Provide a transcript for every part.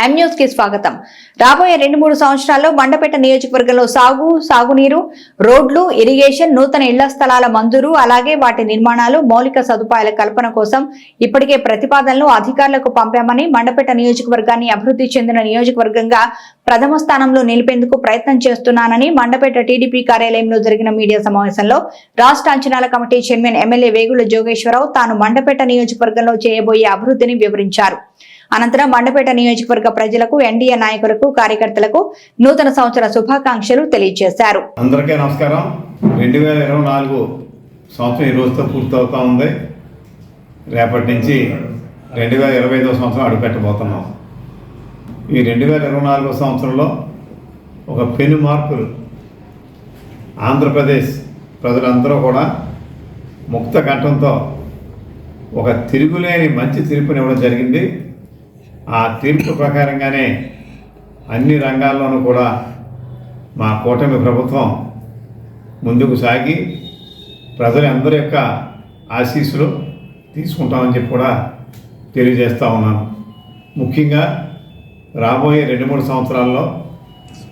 కి స్వాగతం. రాబోయే రెండు మూడు సంవత్సరాల్లో మండపేట నియోజకవర్గంలో సాగు సాగునీరు రోడ్లు ఇరిగేషన్ నూతన ఇళ్ళ స్థలాల మంజూరు అలాగే వాటి నిర్మాణాలు మౌలిక సదుపాయాల కల్పన కోసం ఇప్పటికే ప్రతిపాదనలు అధికారులకు పంపామని మండపేట నియోజకవర్గాన్ని అభివృద్ధి చెందిన నియోజకవర్గంగా ప్రథమ స్థానంలో నిలిపేందుకు ప్రయత్నం చేస్తున్నానని మండపేట టీడీపీ కార్యాలయంలో జరిగిన మీడియా సమావేశంలో రాష్ట్ర అంచనాల committee chairman MLA Vegulla Jogeswararao తాను మండపేట నియోజకవర్గంలో చేయబోయే అభివృద్ధిని వివరించారు. అనంతరం మండపేట నియోజకవర్గ ప్రజలకు ఎన్డీఏ నాయకులకు కార్యకర్తలకు నూతన సంవత్సర శుభాకాంక్షలు తెలియజేశారు. అందరికీ నమస్కారం. రెండు వేల ఇరవై నాలుగు సంవత్సరం ఈ రోజుతో పూర్తవుతా ఉంది. రేపటి నుంచి రెండు వేల ఇరవై ఐదో సంవత్సరం అడుగుపెట్టబోతున్నాం. ఈ రెండు వేల ఇరవై నాలుగో సంవత్సరంలో ఒక పెను మార్పులు ఆంధ్రప్రదేశ్ ప్రజలందరూ కూడా ముక్త కంఠంతో ఒక తిరుగులేని మంచి తీర్పునివ్వడం జరిగింది. ఆ తీర్పు ప్రకారంగానే అన్ని రంగాల్లోనూ కూడా మా కూటమి ప్రభుత్వం ముందుకు సాగి ప్రజలందరి యొక్క ఆశీస్సులు తీసుకుంటామని చెప్పి కూడా తెలియజేస్తూ ఉన్నాను. ముఖ్యంగా రాబోయే రెండు మూడు సంవత్సరాల్లో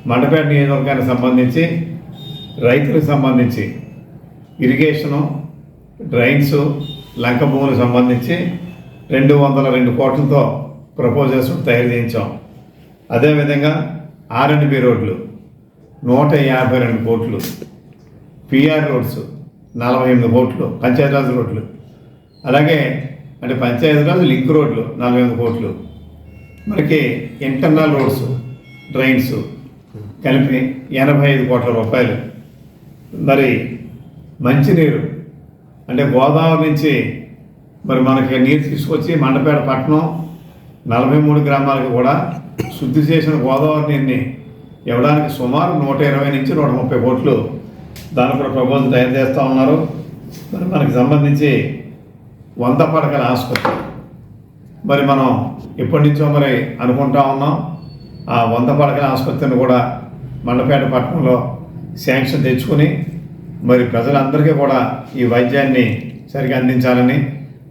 మండపేట నియోజకవర్గానికి సంబంధించి రైతులకు సంబంధించి ఇరిగేషను డ్రైన్స్ లంక భూములకు సంబంధించి రెండు వందల రెండు కోట్లతో ప్రపోజల్స్ తయారు చేయించాం. అదేవిధంగా ఆర్ఎండ్బి రోడ్లు నూట యాభై రెండు కోట్లు పిఆర్ రోడ్స్ నలభై ఎనిమిది కోట్లు పంచాయతీరాజ్ రోడ్లు. అలాగే అంటే పంచాయతీరాజ్ లింక్ రోడ్లు నలభై ఎనిమిది కోట్లు మనకి ఇంటర్నల్ రోడ్స్ డ్రైన్స్ కలిపి ఎనభై ఐదు కోట్ల రూపాయలు. మరి మంచినీరు అంటే గోదావరి నుంచి మరి మనకి నీరు తీసుకొచ్చి మండపేట పట్టణం నలభై మూడు గ్రామాలకు కూడా శుద్ధి చేసిన గోదావరి నీరుని ఇవ్వడానికి సుమారు నూట ఇరవై నుంచి నూట ముప్పై కోట్లు దాని కూడా ప్రపోజల్ తయారు చేస్తూ ఉన్నారు. మరి మనకి సంబంధించి వంద పడకల ఆసుపత్రి. మరి మనం ఎప్పటి నుంచో మరి అనుకుంటా ఉన్నాం. ఆ వంద పడకల ఆసుపత్రిని కూడా మండపేట పట్టణంలో శాంక్షన్ తెచ్చుకొని మరి ప్రజలందరికీ కూడా ఈ వైద్యాన్ని సరిగా అందించాలని.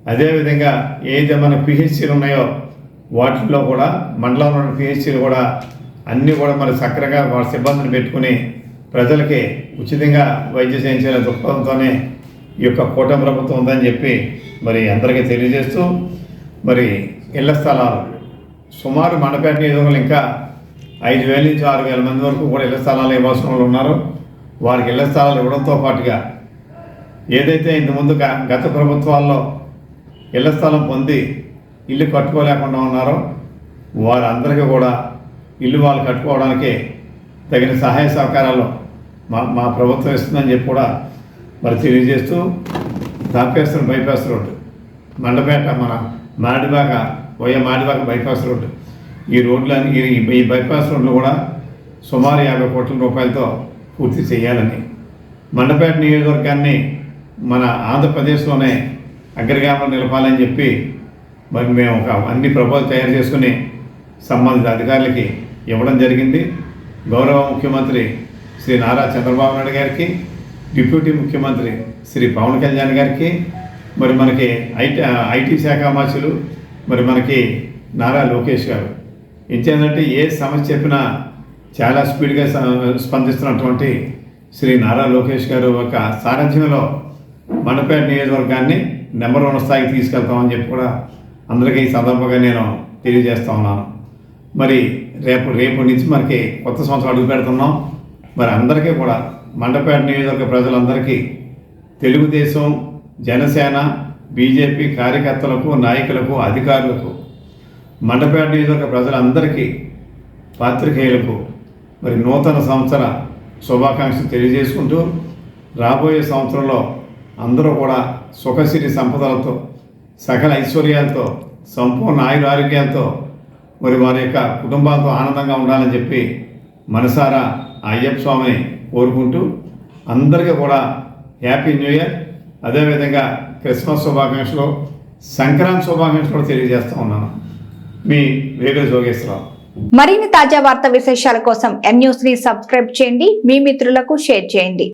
అదేవిధంగా ఏదైతే మన పిహెచ్సీలు ఉన్నాయో వాటిల్లో కూడా మండలంలో ఉన్న పిహెచ్సీలు కూడా అన్నీ కూడా మరి చక్కగా వాళ్ళ సిబ్బందిని పెట్టుకుని ప్రజలకి ఉచితంగా వైద్య చేయించాలనే దృక్పథంతోనే ఈ యొక్క కూటమి ప్రభుత్వం ఉందని చెప్పి మరి అందరికీ తెలియజేస్తూ మరి ఇళ్ళ స్థలాలు సుమారు మండపేట నియోజకవర్గంలో ఇంకా ఐదు వేల నుంచి ఆరు వేల మంది వరకు కూడా ఇళ్ళ స్థలాలు ఇవ్వాల్సిన వాళ్ళు ఉన్నారు. వారికి ఇళ్ళ స్థలాలు ఇవ్వడంతో పాటుగా ఏదైతే ఇంతకుముందు గత ప్రభుత్వాల్లో ఇళ్ళ స్థలం పొంది ఇల్లు కట్టుకోలేకుండా ఉన్నారో. వారందరికీ కూడా ఇల్లు వాళ్ళు కట్టుకోవడానికి తగిన సహాయ సహకారాలు మా మా ప్రభుత్వం ఇస్తుందని చెప్పి కూడా మరి తెలియజేస్తూ దాపేశ్వరం బైపాస్ రోడ్డు. మండపేట మన మాడిబాగ పోయే మాడిబాగ బైపాస్ రోడ్డు. ఈ రోడ్లన్నీ ఈ బైపాస్ రోడ్లు కూడా సుమారు యాభై కోట్ల రూపాయలతో పూర్తి చేయాలని. మండపేట నియోజకవర్గాన్ని మన ఆంధ్రప్రదేశ్లోనే అగ్రగామం నిలపాలని చెప్పి మరి మేము ఒక అన్ని ప్రపోజల్ తయారు చేసుకుని సంబంధిత అధికారులకి ఇవ్వడం జరిగింది. గౌరవ ముఖ్యమంత్రి శ్రీ నారా చంద్రబాబు నాయుడు గారికి డిప్యూటీ ముఖ్యమంత్రి శ్రీ పవన్ కళ్యాణ్ గారికి మరి మనకి ఐటీ ఐటీ శాఖ మాసులు మరి మనకి నారా లోకేష్ గారు. ఇచ్చేందంటే ఏ సమస్య చెప్పినా చాలా స్పీడ్గా స్పందిస్తున్నటువంటి శ్రీ నారా లోకేష్ గారు ఒక సారథ్యంలో మండపేట నియోజకవర్గాన్ని నెంబర్ వన్ స్థాయికి తీసుకెళ్తామని చెప్పి కూడా అందరికీ ఈ సందర్భంగా నేను తెలియజేస్తా ఉన్నాను. మరి రేపు రేపు నుంచి మనకి కొత్త సంవత్సరం అడుగు పెడుతున్నాం. మరి అందరికీ కూడా మండపేట నియోజకవర్గ ప్రజలందరికీ తెలుగుదేశం జనసేన బీజేపీ కార్యకర్తలకు నాయకులకు అధికారులకు మండపేట నియోజకవర్గ ప్రజలందరికీ పాత్రికేయులకు మరి నూతన సంవత్సర శుభాకాంక్షలు తెలియజేసుకుంటూ రాబోయే సంవత్సరంలో అందరూ కూడా సుఖసిరి సంపదలతో సకల ఐశ్వర్యాలతో సంపూర్ణ ఆయుర ఆరోగ్యాలతో మరి వారి యొక్క కుటుంబాలతో ఆనందంగా ఉండాలని చెప్పి మనసారా అయ్యప్ప స్వామిని కోరుకుంటూ అందరికీ కూడా హ్యాపీ న్యూ ఇయర్. అదేవిధంగా క్రిస్మస్ శుభాకాంక్షలు సంక్రాంతి శుభాకాంక్షలు కూడా తెలియజేస్తూ ఉన్నాను. మీ వేరే జోగేశ్వరరావు. మరిన్ని తాజా వార్తా విశేషాల కోసం ఎన్ న్యూస్ని సబ్స్క్రైబ్ చేయండి. మీ మిత్రులకు షేర్ చేయండి.